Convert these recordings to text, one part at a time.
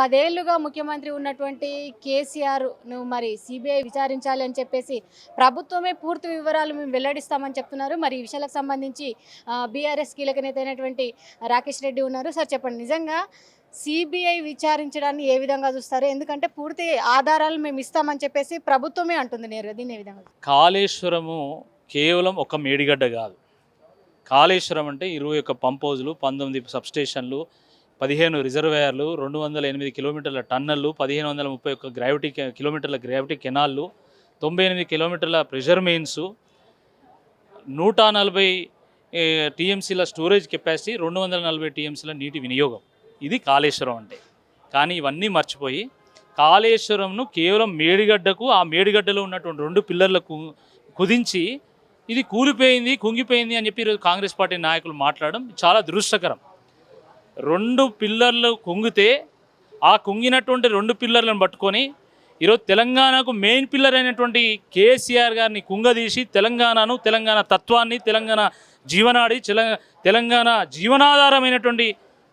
పదేళ్ళుగా ముఖ్యమంత్రి ఉన్నటువంటి కేసీఆర్ నువ్వు మరి సిబిఐ విచారించాలి అని చెప్పేసి ప్రభుత్వమే పూర్తి వివరాలు మేము వెల్లడిస్తామని చెప్తున్నారు. మరి ఈ విషయాలకు సంబంధించి బీఆర్ఎస్ కీలక నేత అయినటువంటి రాకేష్ రెడ్డి ఉన్నారు. సార్ చెప్పండి నిజంగా సిబిఐ విచారించడాన్ని ఏ విధంగా చూస్తారు? ఎందుకంటే పూర్తి ఆధారాలు మేము ఇస్తామని చెప్పేసి ప్రభుత్వమే అంటుంది నేరుగా. దీన్ని ఏ విధంగా కాళేశ్వరము కేవలం ఒక మేడిగడ్డ కాదు. కాళేశ్వరం అంటే ఇరవై ఒక్క పంప్ హౌజులు పంతొమ్మిది సబ్స్టేషన్లు పదిహేను రిజర్వాయర్లు రెండు వందల ఎనిమిది కిలోమీటర్ల టన్నెళ్ళు పదిహేను వందల ముప్పై ఒక్క గ్రావిటీ కిలోమీటర్ల గ్రావిటీ కెనాళ్ళు తొంభై ఎనిమిది కిలోమీటర్ల ప్రెషర్ మెయిన్స్ నూట నలభై టీఎంసీల స్టోరేజ్ కెపాసిటీ రెండు వందల నలభై టీఎంసీల నీటి వినియోగం. ఇది కాళేశ్వరం అంటే. కానీ ఇవన్నీ మర్చిపోయి కాళేశ్వరంను కేవలం మేడిగడ్డకు ఆ మేడిగడ్డలో ఉన్నటువంటి రెండు పిల్లర్లకు కుదించి ఇది కూలిపోయింది కుంగిపోయింది అని చెప్పి ఈరోజు కాంగ్రెస్ పార్టీ నాయకులు మాట్లాడడం చాలా దురుష్టకరం రెండు పిల్లర్లు కుంగితే ఆ కుంగినటువంటి రెండు పిల్లర్లను పట్టుకొని ఈరోజు తెలంగాణకు మెయిన్ పిల్లర్ అయినటువంటి కేసీఆర్ గారిని కుంగదీసి తెలంగాణను తెలంగాణ తత్వాన్ని తెలంగాణ జీవనాడి తెలంగాణ జీవనాధారమైనటువంటి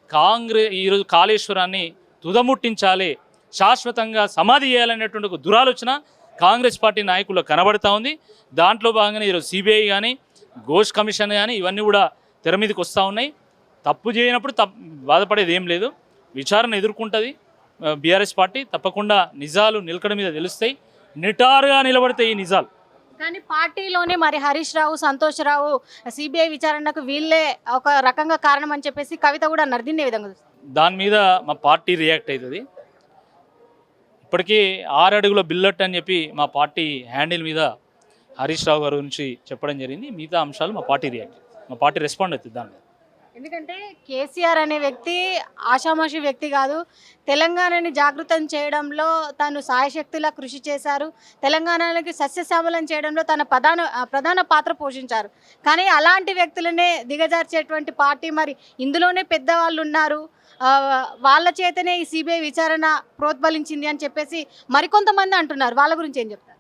కాంగ్రెస్ ఈరోజు కాళేశ్వరాన్ని తుదముట్టించాలి శాశ్వతంగా సమాధి చేయాలనేటువంటి ఒక దురాలోచన కాంగ్రెస్ పార్టీ నాయకుల్లో కనబడుతూ ఉంది. దాంట్లో భాగంగానే ఈరోజు సిబిఐ కానీ ఘోష్ కమిషన్ కానీ ఇవన్నీ కూడా తెర మీదకి వస్తూ ఉన్నాయి. తప్పు చేయనప్పుడు తప్ బాధపడేది ఏం లేదు. విచారణ ఎదుర్కొంటుంది. బీఆర్ఎస్ పార్టీ తప్పకుండా నిజాలు నిలకడ మీద తెలుస్తాయి. నిటారుగా నిలబడతాయి ఈ నిజాలు. కానీ పార్టీలోనే మరి హరీష్ రావు సంతోష్ రావు సిబిఐ విచారణకు వీళ్ళే ఒక రకంగా కారణం అని చెప్పేసి కవిత కూడా అన్నారు దీన్ని ఏ విధంగా? దాని మీద మా పార్టీ రియాక్ట్ అవుతుంది ఇప్పటికీ ఆరు అడుగుల బిల్లట్ అని చెప్పి మా పార్టీ హ్యాండిల్ మీద హరీష్ రావు గారి గురించి చెప్పడం జరిగింది. మిగతా అంశాలు మా పార్టీ రియాక్ట్ మా పార్టీ రెస్పాండ్ అవుతుంది దాని మీద. ఎందుకంటే కేసీఆర్ అనే వ్యక్తి ఆషామాషి వ్యక్తి కాదు. తెలంగాణని జాగృతం చేయడంలో తాను సాయశక్తిలా కృషి చేశారు. తెలంగాణకి సస్యశ్యామలం చేయడంలో తన ప్రధాన ప్రధాన పాత్ర పోషించారు. కానీ అలాంటి వ్యక్తులనే దిగజార్చేటువంటి పార్టీ మరి ఇందులోనే పెద్దవాళ్ళు ఉన్నారు వాళ్ళ చేతనే ఈ సిబిఐ విచారణ ప్రోత్బలించింది అని చెప్పేసి మరికొంతమంది అంటున్నారు. వాళ్ళ గురించి ఏం చెప్తారు?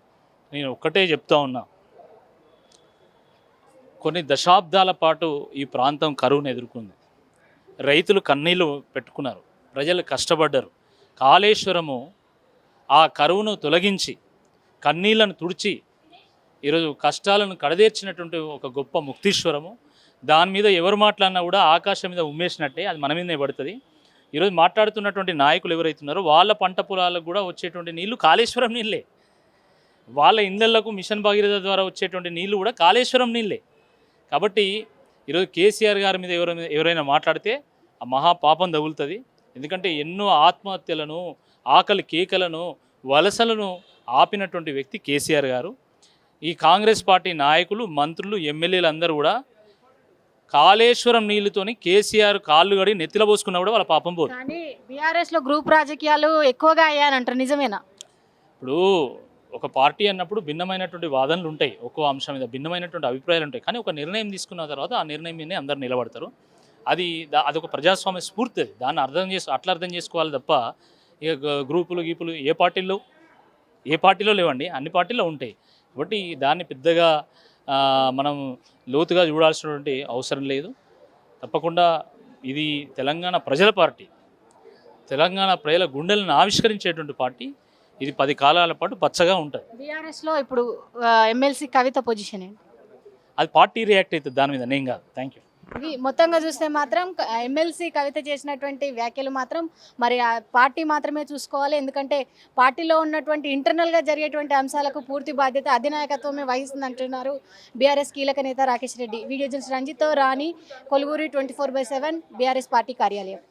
నేను ఒక్కటే చెప్తా ఉన్నా. కొన్ని దశాబ్దాల పాటు ఈ ప్రాంతం కరువును ఎదుర్కొంది. రైతులు కన్నీళ్ళు పెట్టుకున్నారు. ప్రజలు కష్టపడ్డారు. కాళేశ్వరము ఆ కరువును తొలగించి కన్నీళ్ళను తుడిచి ఈరోజు కష్టాలను కడదేర్చినటువంటి ఒక గొప్ప ముక్తీశ్వరము. దాని మీద ఎవరు మాట్లాడినా కూడా ఆకాశం మీద ఉమ్మేసినట్టే అది మన మీదనే పడుతుంది. ఈరోజు మాట్లాడుతున్నటువంటి నాయకులు ఎవరైతున్నారో వాళ్ళ పంట పొలాలకు కూడా వచ్చేటువంటి నీళ్ళు కాళేశ్వరం నీళ్ళే వాళ్ళ ఇళ్ళకు మిషన్ భగీరథ ద్వారా వచ్చేటువంటి నీళ్ళు కూడా కాళేశ్వరం నీళ్ళే కాబట్టి ఈరోజు కేసీఆర్ గారి మీద ఎవరైనా ఎవరైనా మాట్లాడితే ఆ మహాపాపం తగులుతుంది. ఎందుకంటే ఎన్నో ఆత్మహత్యలను ఆకలి కేకలను వలసలను ఆపినటువంటి వ్యక్తి కేసీఆర్ గారు. ఈ కాంగ్రెస్ పార్టీ నాయకులు మంత్రులు ఎమ్మెల్యేలు అందరూ కూడా కాళేశ్వరం నీళ్ళతోని కేసీఆర్ కాళ్ళు గడి నెత్తిల పోసుకున్నా కూడా వాళ్ళ పాపం పోదు కానీ బీఆర్ఎస్లో గ్రూప్ రాజకీయాలు ఎక్కువగా అయ్యానంటారు నిజమేనా? ఇప్పుడు ఒక పార్టీ అన్నప్పుడు భిన్నమైనటువంటి వాదనలు ఉంటాయి ఒక్కో అంశం మీద భిన్నమైనటువంటి అభిప్రాయాలు ఉంటాయి కానీ ఒక నిర్ణయం తీసుకున్న తర్వాత ఆ నిర్ణయం మీదనే అందరు నిలబడతారు. అది దా- అదొక ప్రజాస్వామ్య స్ఫూర్తి అది. దాన్ని అర్థం చేసు అట్లా అర్థం చేసుకోవాలి తప్ప ఇక గ్రూపులు గీపులు ఏ పార్టీల్లో ఏ పార్టీలో లేవండి అన్ని పార్టీల్లో ఉంటాయి. కాబట్టి దాన్ని పెద్దగా మనం లోతుగా చూడాల్సినటువంటి అవసరం లేదు. తప్పకుండా ఇది తెలంగాణ ప్రజల పార్టీ. తెలంగాణ ప్రజల గుండెలను ఆవిష్కరించేటువంటి పార్టీ. ఇది పది కాలాల పాటు పచ్చగా ఉంటుంది బీఆర్ఎస్లో ఇప్పుడు ఎమ్మెల్సీ కవిత పొజిషన్ ఏంటి? అది పార్టీ రియాక్ట్ అవుతుంది దాని మీద నేను కాదు. థ్యాంక్ యూ మొత్తంగా చూస్తే మాత్రం ఎమ్మెల్సీ కవిత చేసినటువంటి వ్యాఖ్యలు మాత్రం మరి ఆ పార్టీ మాత్రమే చూసుకోవాలి. ఎందుకంటే పార్టీలో ఉన్నటువంటి ఇంటర్నల్గా జరిగేటువంటి అంశాలకు పూర్తి బాధ్యత అధినాయకత్వమే వహిస్తుంది అంటున్నారు బీఆర్ఎస్ కీలక నేత Rakesh Reddy. Video journalist రంజిత్తో Rani Koluguri twenty four by seven BRS party కార్యాలయం.